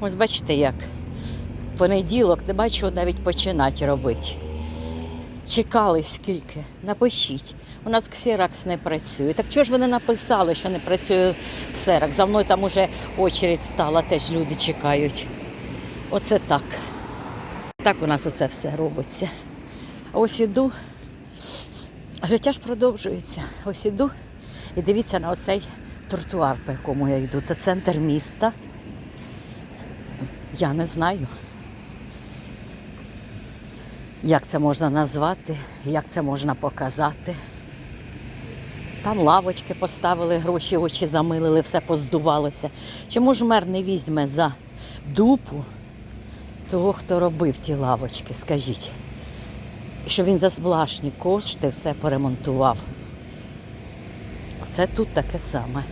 Ось бачите як. Понеділок не бачу навіть починати робити. Чекали скільки. Напишіть. У нас ксеракс не працює. Так чого ж вони написали, що не працює ксеракс? За мною там уже очередь стала, теж люди чекають. Оце так. Так у нас оце все робиться. Ось іду. Життя ж продовжується. Ось іду і дивіться на оцей тротуар, по якому я йду. Це центр міста. Я не знаю, як це можна назвати, як це можна показати. Там лавочки поставили, гроші очі замилили, все поздувалося. Чому ж мер не візьме за дупу того, хто робив ті лавочки, скажіть? Що він за власні кошти все поремонтував. Оце тут таке саме.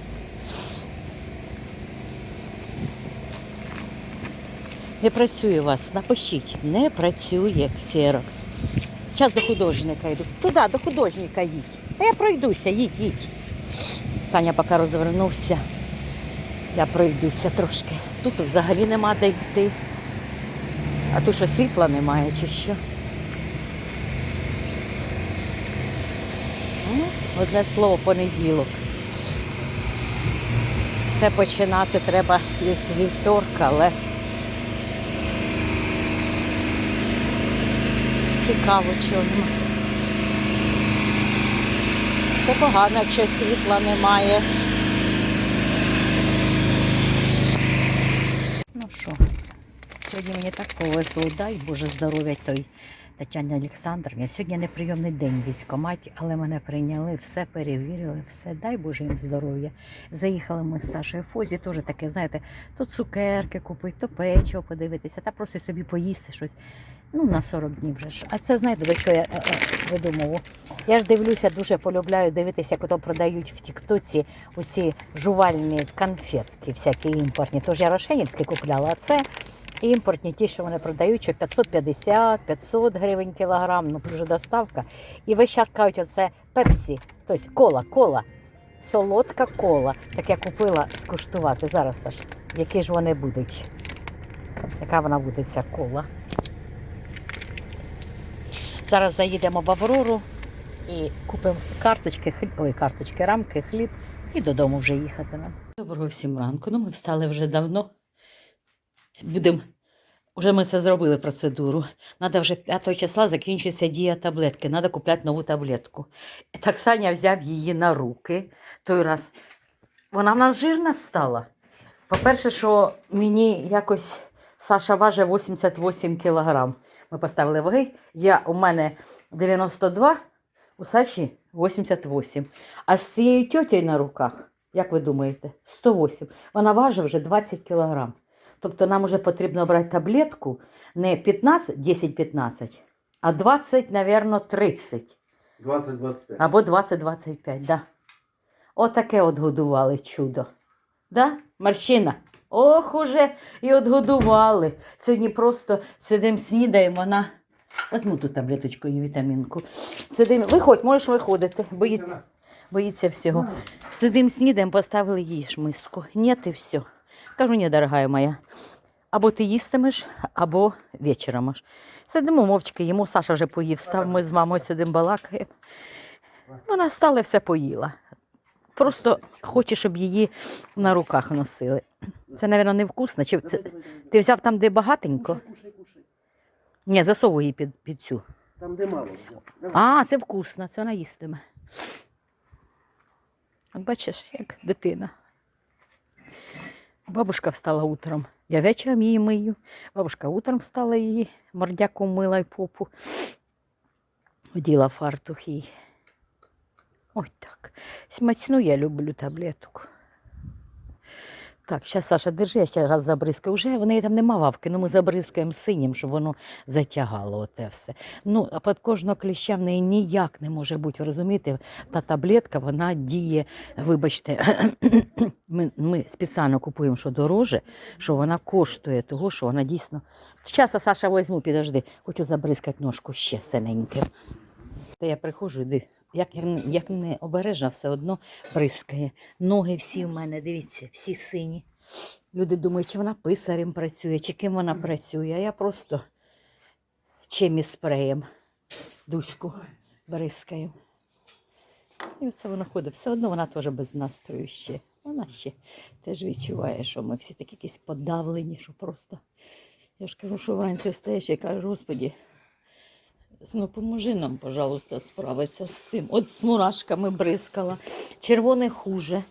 Не працює у вас, напишіть. Не працює ксерокс. Зараз до художника йду. Туди, до художника їдь. Та я пройдуся, їдь, їдь. Саня поки розвернувся. Я пройдуся трошки. Тут взагалі нема де йти. А тут що світла немає чи що? Ну, одне слово понеділок. Все починати треба із вівторка, але цікаво чому. Це погано, якщо світла немає. Ну що, сьогодні мені так повезло, дай Боже здоров'я той Тетяні Олександрівні. Сьогодні неприйомний день в військкоматі, але мене прийняли, все перевірили, все, дай Боже їм здоров'я. Заїхали ми з Сашою Фозі, теж таке, знаєте, то цукерки купити, то печиво подивитися, та просто собі поїсти щось. Ну, на 40 днів вже ж. А це знаєте, до чого я е, е, видумував? Я ж дивлюся, дуже полюбляю дивитися, як ото продають в Тіктоці оці жувальні конфетки, всякі імпортні. Тож я рошенівські купляла, а це імпортні, ті, що вони продають, що 550-500 гривень кілограм, ну плюс доставка. І весь час кажуть, оце пепсі, тобто кола, кола, солодка кола. Так я купила скуштувати зараз аж, які ж вони будуть. Яка вона буде ця кола? Зараз заїдемо в Аврору і купимо карточки, ой, карточки, рамки, хліб і додому вже їхати нам. Доброго всім ранку. Ну, ми встали вже давно. Будемо. Вже ми це зробили процедуру. Надо вже 5 числа закінчиться дія таблетки. Треба купляти нову таблетку. І так Саня взяв її на руки той раз. Вона в нас жирна стала. По-перше, що мені якось Саша важить 88 кілограм. Ми поставили ваги. Я, у мене 92, у Саші 88. А з цією тьотєю на руках, як ви думаєте, 108. Вона важить вже 20 кілограм. Тобто нам вже потрібно брати таблетку не 15, 10-15, а 20, мабуть, 30. 20-25. Або 20-25, да. Отаке от годували чудо. Да? Марщина? Ох, уже і отгодували. Сьогодні просто сидимо, снідаємо, вона. Возьму ту таблеточку і вітамінку. Сидимо. Виходь, можеш виходити. Боїться, боїться всього. Сидимо, снідаємо, поставили їй ж миску. Ні, і все. Кажу, ні, дорогая моя. Або ти їстимеш, або вечором аж. Сидимо мовчки, їмо Саша вже поїв. Став, ми з мамою сидимо балакаємо. Вона стала все поїла. Просто хоче, щоб її на руках носили. Це, мабуть, невкусно. Чи це... Ти взяв там, де багатенько? Ні, засовуй її під, під цю. Там де мало взяв. А, це вкусно, це вона їстиме. Бачиш, як дитина. Бабушка встала утром. Я вечором її мию. Бабушка утром встала її, мордяку мила й попу. Оділа фартух їй. Ой так. Смачну я люблю таблетку. Так, зараз, Саша, держи, я ще раз забризкаю. Уже в неї там нема вавки, ну ми забризкаємо синім, щоб воно затягало оте все. Ну, а під кожного кліща в неї ніяк не може бути. Ви розумієте, та таблетка, вона діє, вибачте, ми, ми спеціально купуємо, що дороже, що вона коштує того, що вона дійсно. Зараз, Саша, візьму, підожди, хочу забризкати ножку ще синеньким. Та я приходжу, йди. Як, як не обережно, все одно бризкає. Ноги всі в мене, дивіться, всі сині. Люди думають, чи вона писарем працює, чи ким вона працює. А я просто чимось спреєм дуську бризкаю. І оце вона ходить. Все одно вона теж без настрою ще. Вона ще теж відчуває, що ми всі такі якісь подавлені, що просто. Я ж кажу, що вранці встаєш і кажу, Господі, ну поможи нам, пожалуйста, справитися з цим. От з мурашками бризкала. Червоне хуже.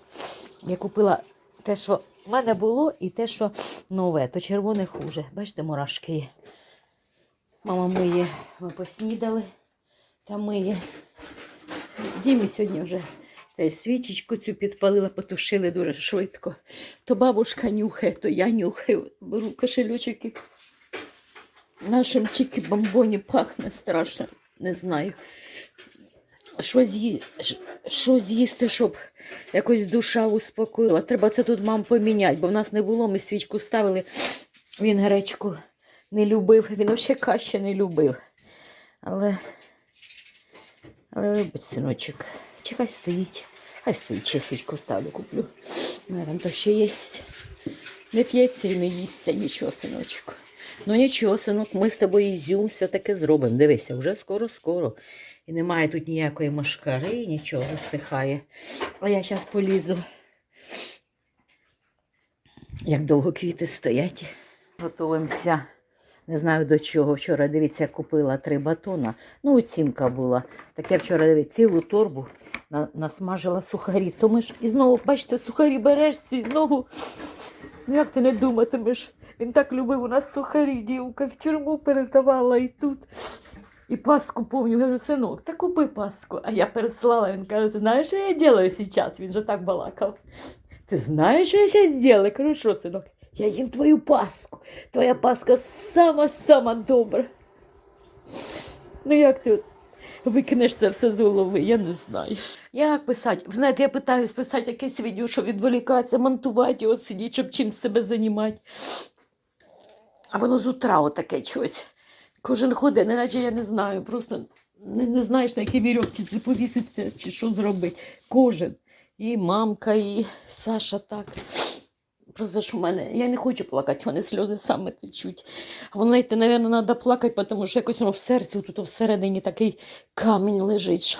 Я купила те, що в мене було, і те, що нове, то червоне хуже. Бачите, мурашки є. Мама миє, ми поснідали та миє. Дімі сьогодні вже теж свічечку цю підпалила, потушили дуже швидко. То бабушка нюхає, то я нюхаю. Беру кошелючок і нашим чики-бомбоні пахне страшно. Не знаю. Що, з'ї... що з'їсти, щоб якось душа успокоїла. Треба це тут мам поміняти, бо в нас не було, ми свічку ставили. Він гречку не любив, він взагалі каші не любив. Але, але вибач, синочок, чи хай стоїть. Хай стоїть, ще свічку ставлю, куплю. Там то ще є. Не п'ється і не їсться нічого, синочку. Ну нічого, синок, ми з тобою ізюм все таке зробимо. Дивися, вже скоро-скоро. І немає тут ніякої машкари, нічого розсихає. А я зараз полізу. Як довго квіти стоять. Готуємося. Не знаю до чого. Вчора, дивіться, купила три батона. Ну, оцінка була. Так я вчора дивіться, цілу торбу на- насмажила сухарів. То ми ж і знову, бачите, сухарі берешся і знову. Ну як ти не думатимеш? Він так любив у нас сухарі, дівка в тюрму передавала і тут. І паску повню. Говорю, синок, та купи паску. А я переслала. Він каже, ти знаєш, що я делаю зараз? Він же так балакав. Ти знаєш, що я зараз делаю? Кажу, що, синок? Я їм твою паску. Твоя паска сама-сама добра. Ну як ти викинеш це все з голови, я не знаю. Як писати? Ви знаєте, я питаюсь писати якесь відео, щоб відволікатися, монтувати його, сидіти, щоб чим себе займати. А воно з утра отаке щось. Кожен ходить, неначе я не знаю, просто не, не знаєш, на якій вірьовці чи повіситься, чи що зробити. Кожен. І мамка, і Саша так. Просто що в мене, я не хочу плакати, в мене сльози саме течуть. Воно, знаєте, мабуть, треба плакати, тому що якось воно в серці, тут всередині такий камінь лежить.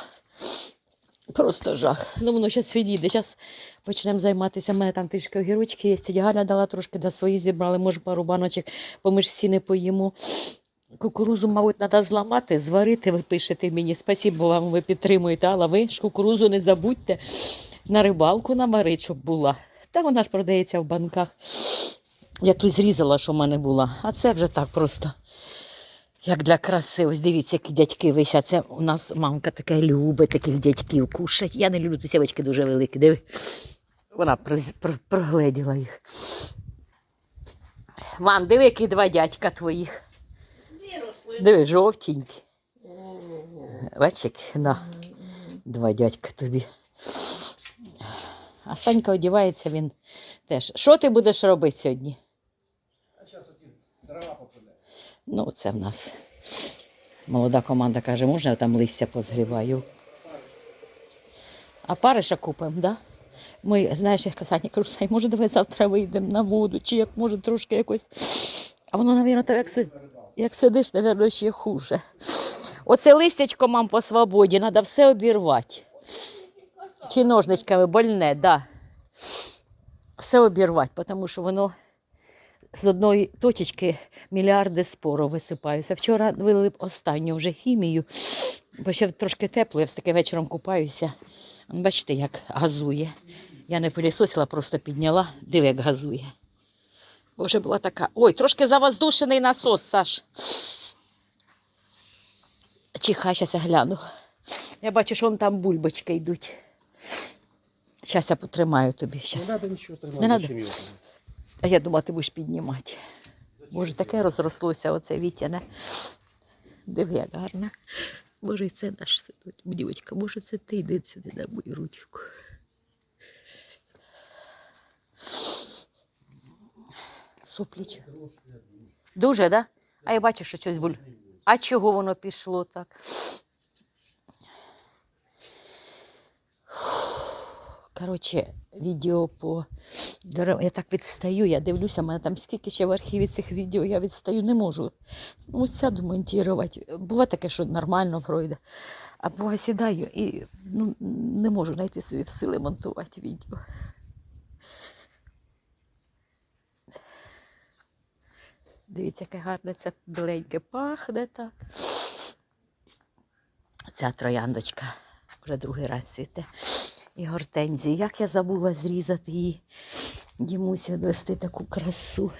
Просто жах. Ну, воно зараз відійде. Зараз почнемо займатися. У мене там трішки огірочки є. Тетя Галя дала трошки, да свої зібрали, може пару баночок, бо ми ж всі не поїмо. Кукурузу, мабуть, треба зламати, зварити, ви пишете мені. Спасибо вам, ви підтримуєте. Але ви ж кукурузу не забудьте на рибалку наварити, щоб була. Та вона ж продається в банках. Я тут зрізала, що в мене була. А це вже так просто. Як для краси, ось дивіться, які дядьки висять. Це у нас мамка така любить таких дядьків кушать. Я не люблю, тут сявочки дуже великі. Диви. Вона прогледіла їх. Мам, диви, які два дядька твоїх. Диви, жовтенькі. Бачиш, які? на. Два дядька тобі. А Санька одягається він теж. Що ти будеш робити сьогодні? А зараз один дрова попаде. Ну, це в нас. Молода команда каже, можна я там листя позгріваю. А париша купимо? Да? Ми, знаєш, як казати, кажу, Сань, може, давай завтра вийдемо на воду, чи як може трошки якось. А воно, мабуть, так як, си- як сидиш, мабуть, ще хуже. Оце листячко мам по свободі, треба все обірвати. Чи ножничками больне, так. Да. Все обірвати, тому що воно з одної точечки мільярди спору висипаються. Вчора вилили останню вже хімію, бо ще трошки тепло, я все таки вечором купаюся. Бачите, як газує. Я не пилісосила, просто підняла, диви, як газує. Бо вже була така. Ой, трошки завоздушений насос, Саш. Чихай, зараз я гляну. Я бачу, що вон там бульбочки йдуть. Зараз я потримаю тобі. Не треба нічого тримати. Не? А я думала, ти будеш піднімати. Боже, таке розрослося оце вітяне. Диви, як гарно. Боже, і це наш сидить. Дівочка, може, це ти йди сюди на мою ручку. Супліч. Дуже, да? А я бачу, що щось буль. А чого воно пішло так? Коротше, відео по. Я так відстаю, я дивлюся, в мене там скільки ще в архіві цих відео, я відстаю, не можу. Ну, сяду монтувати. Буває таке, що нормально пройде. А буває сідаю і ну, не можу знайти собі в сили монтувати відео. Дивіться, яке гарне це біленьке пахне так. Ця трояндочка вже другий раз цвіте. І гортензії. Як я забула зрізати її. Дімусь відвести таку красу.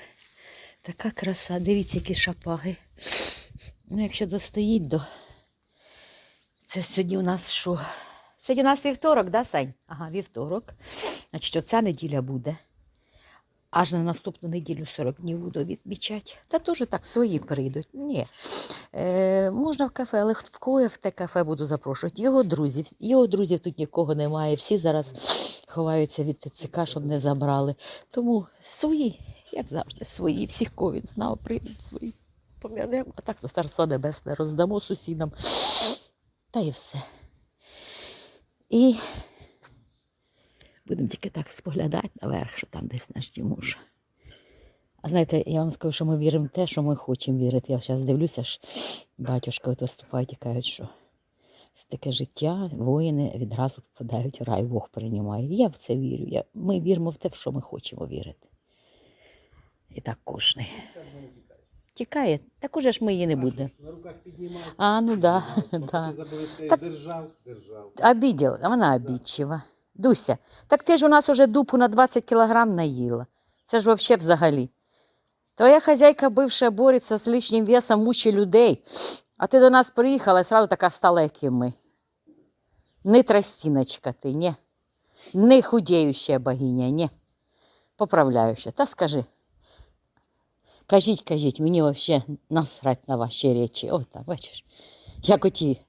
Така краса. Дивіться, які шапаги. Ну, якщо достоїть до. Це сьогодні у нас що? Сьогодні у нас вівторок, да, Сань? Ага, вівторок. Значить, оця неділя буде. Аж на наступну неділю 40 днів буду відмічати. Та теж так свої прийдуть. Ні. Е, можна в кафе, але в кого в те кафе буду запрошувати? Його друзів. Його друзів тут нікого немає. Всі зараз ховаються від ТЦК, щоб не забрали. Тому свої, як завжди, свої. Всіх, кого він знав, прийдуть свої. Пом'янемо, а так за царство небесне роздамо сусідам. Та і все. І будемо тільки так споглядати наверх, що там десь наш Дімуш. А знаєте, я вам скажу, що ми віримо в те, що ми хочемо вірити. Я зараз дивлюся, ж батюшки от виступають і кажуть, що це таке життя, воїни відразу попадають в рай, Бог приймає. Я в це вірю. Я, ми віримо в те, в що ми хочемо вірити. І так кожний. Тікає, так уже ж ми її не будемо. На руках піднімав. А, ну да, да. ти забули, держав, держав. Обиділа, а вона обідчива. Дуся, так ти ж у нас уже дупу на 20 кілограм наїла. Це ж взагалі взагалі. Твоя хазяйка бивша бореться з лишнім весом, мучить людей. А ти до нас приїхала і сразу така стала, як і ми. Не тростиночка ти, ні. Не худеющая богиня, ні. Поправляющая. Та скажи. Кажіть, кажіть, мені взагалі насрать на ваші речі. О, так, бачиш. Як оті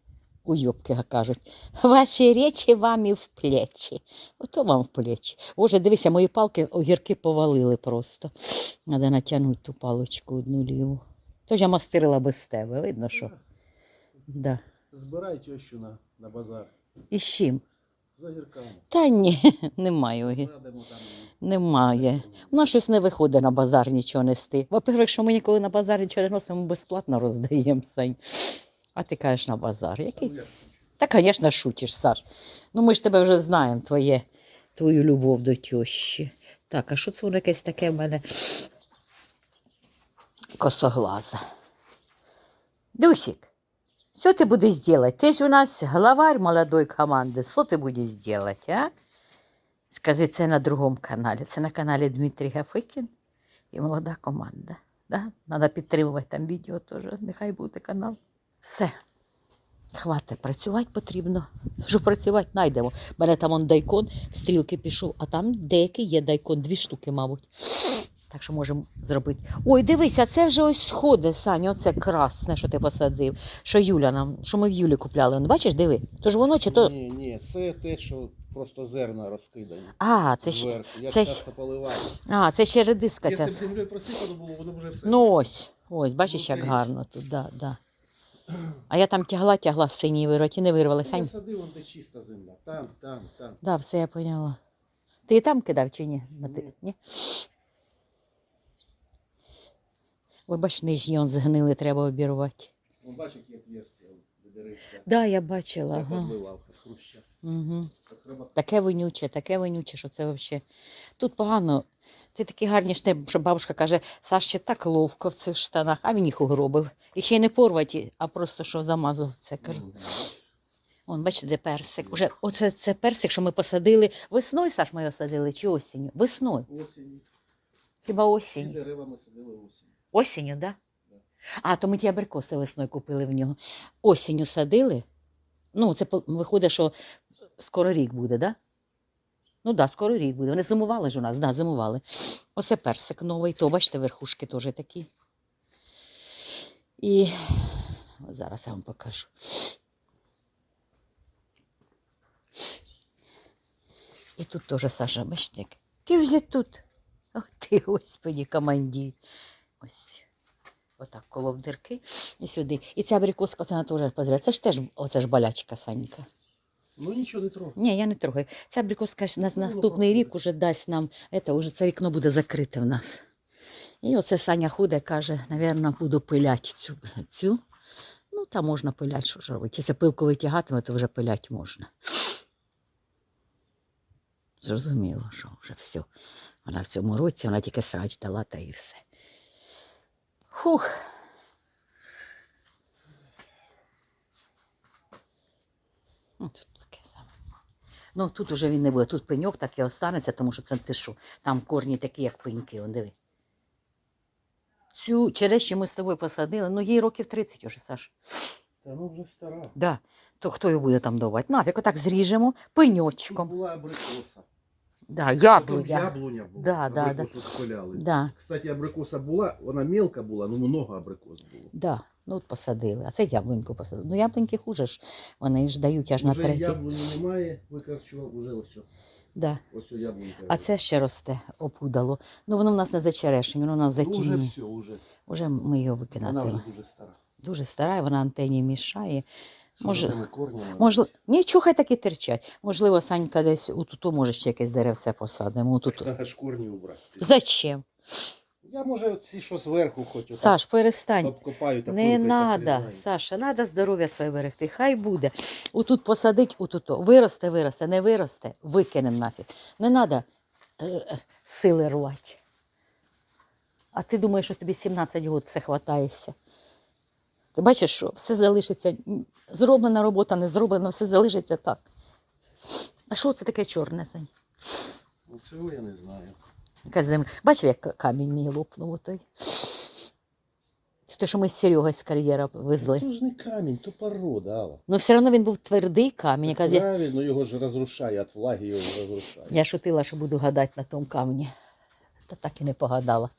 уйобки кажуть. Ваші речі вам і в плечі. Ото вам в плечі. Боже, дивися, мої палки огірки повалили просто. Треба натягнути ту паличку одну ліву. Тож я мастирила без тебе, видно, що. Да. Збирай тещу на, на базар. І з чим? За гірками. Та ні, немає огір. Садимо там. Немає. У нас щось не виходить на базар нічого нести. Во-первых, що ми ніколи на базар нічого не носимо, ми безплатно роздаємо Сань. А ти кажеш на базар. Який? Та, звісно, шутиш, Саш. Ну ми ж тебе вже знаємо, твоє, твою любов до тещі. Так, а що це воно якесь таке в мене косоглаза? Дусик, що ти будеш робити? Ти ж у нас главарь молодої команди. Що ти будеш робити, а? Скажи, це на другому каналі. Це на каналі Дмитрій Гафикін і молода команда. Да? Треба підтримувати там відео теж. Нехай буде канал. Все. Хватить, працювати потрібно. Що працювати, знайдемо. У мене там он дайкон, стрілки пішов, а там деякий є дайкон, дві штуки, мабуть. Так що можемо зробити. Ой, дивися, це вже ось сходи, Саня, оце красне, що ти посадив. Що Юля нам, що ми в Юлі купляли. Ну, бачиш, диви. То ж воно чи то. Ні, ні, це те, що просто зерна розкидані. А, це ще, Зверху. Я це ж- часто поливаю. а, це ще редиска ця. Якщо б землею просипано було, воно б вже все. Ну ось, ось, бачиш, як Внутрі. гарно тут, да, да. А я там тягла, тягла з синій вироті, не вирвалася. Я Сань. садив, вон де чиста земля. Там, там, там. Да, все я поняла. Ти і там кидав чи ні? На ти- Ні. Ой, бач, нижні он згнили, треба обірвати. Ну, бачиш, які отверстия, де дерився. Да, я бачила. Я Ага. подливав, хруща. Угу. Так треба Таке вонюче, таке вонюче, що це взагалі. Тут погано. Ти такі гарні штани, що бабушка каже, Саш ще так ловко в цих штанах, а він їх угробив. І ще й не порваті, а просто що замазав це. Кажу. Мгм. Вон, бачите, де персик. Уже, оце це персик, що ми посадили. Весною, Саш, ми його садили чи осінню? Весною. Осінь. Хіба Всі осінню? дерева ми садили осінь. Осінню, да? Да. А, то ми ті абрикоси весною купили в нього. Осінню садили. Ну, це по- виходить, що скоро рік буде, да? Ну да, скоро рік буде. Вони зимували ж у нас, да, зимували. Оце персик новий, то бачите, верхушки теж такі. І от зараз я вам покажу. І тут теж Саша, бачите, як. Ти вже тут. Ох ти, господі, командір. Ось. Отак колов дирки і сюди. І ця абрикоска, вона теж позря. Це ж теж оце ж болячка, Санька. Ну нічого не трогай. Ні, я не трогаю. Ця абрикоска ж на Ну, наступний ну, рік уже дасть нам, це, уже це вікно буде закрите в нас. І оце Саня худе каже, напевно, буду пиляти цю. цю. Ну, там можна пиляти, що ж робити. Якщо пилку витягатиме, то вже пиляти можна. Зрозуміло, що вже все. Вона в цьому році, вона тільки срач дала та і все. Хух. Саме. Ну, тут уже він не буде. Тут пеньок так і останеться, тому що це ти що, там корні такі, як пеньки, он диви. Цю черещу ми з тобою посадили, ну їй років 30 уже, Саш. Та ну вже стара. Да. То хто його буде там давати? Нафіг, отак зріжемо Тут пеньочком. була абрикоса. Да, Потім яблуня. яблуня була. Да, да, да. Абрикосу спиляли. Да, Кстати, абрикоса була, вона мелка була, ну много абрикос було. да. Ну, от посадили. А це яблуньку посадили. Ну, яблуньки хуже ж. Вони ж дають аж на Уже третій. яблуні немає, викарчував, уже ось. Да. Ось о яблунька. А це ще росте, опудало. Ну, воно в нас не зачерешень, воно в нас ну, вже затінює. все, уже. Уже ми його Вона вже дуже стара. Дуже стара, вона антені мішає. Може- Може, корнями. Можливо, нічого хай так і терчать. Можливо, Санька десь у туту, може, ще якесь деревце посадимо. У туту. Треба ж корні убрати. Зачем? Я може ці, що зверху хоч отак Саш, перестань. обкопаю та Не посрізаю. Саша, треба здоров'я своє берегти. Хай буде. Отут посадить, отут. Виросте, виросте, не виросте, викинемо нафіг. Не треба е, сили рвати. А ти думаєш, що тобі 17 років все хватаєшся. Ти бачиш, що все залишиться. Зроблена робота, не зроблена, все залишиться так. А що це таке чорне? Ну, цього я не знаю. Земля. Бачив, як камінь мій лопнув отой. Це те, що ми з Серегою з кар'єра везли. То ж не камінь, то порода, Алла. Ну, все одно він був твердий камінь. яка- Я, Правильно, його ж розрушає, від влаги його розрушає. я шутила, що буду гадати на тому камені. Та так і не погадала.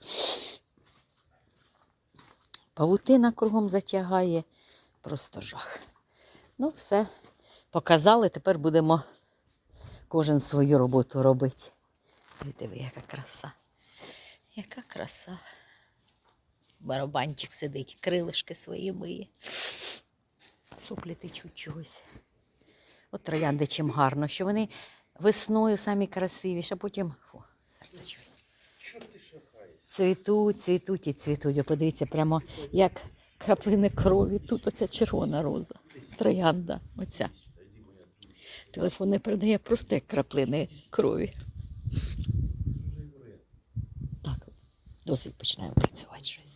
Павутина кругом затягає. Просто жах. Ну, все. Показали, тепер будемо кожен свою роботу робити. Диви, яка краса. Яка краса. Барабанчик сидить, крилишки свої миє. Соплі течуть чогось. От троянди чим гарно, що вони весною самі красивіші, а потім фу, серце чує. Цвітуть, цвітуть і цвітуть. Подивіться, прямо як краплини крові. Тут оця червона роза. Троянда. Оця. Телефон не передає просто як краплини крові. Так, досить починаємо працювати щось.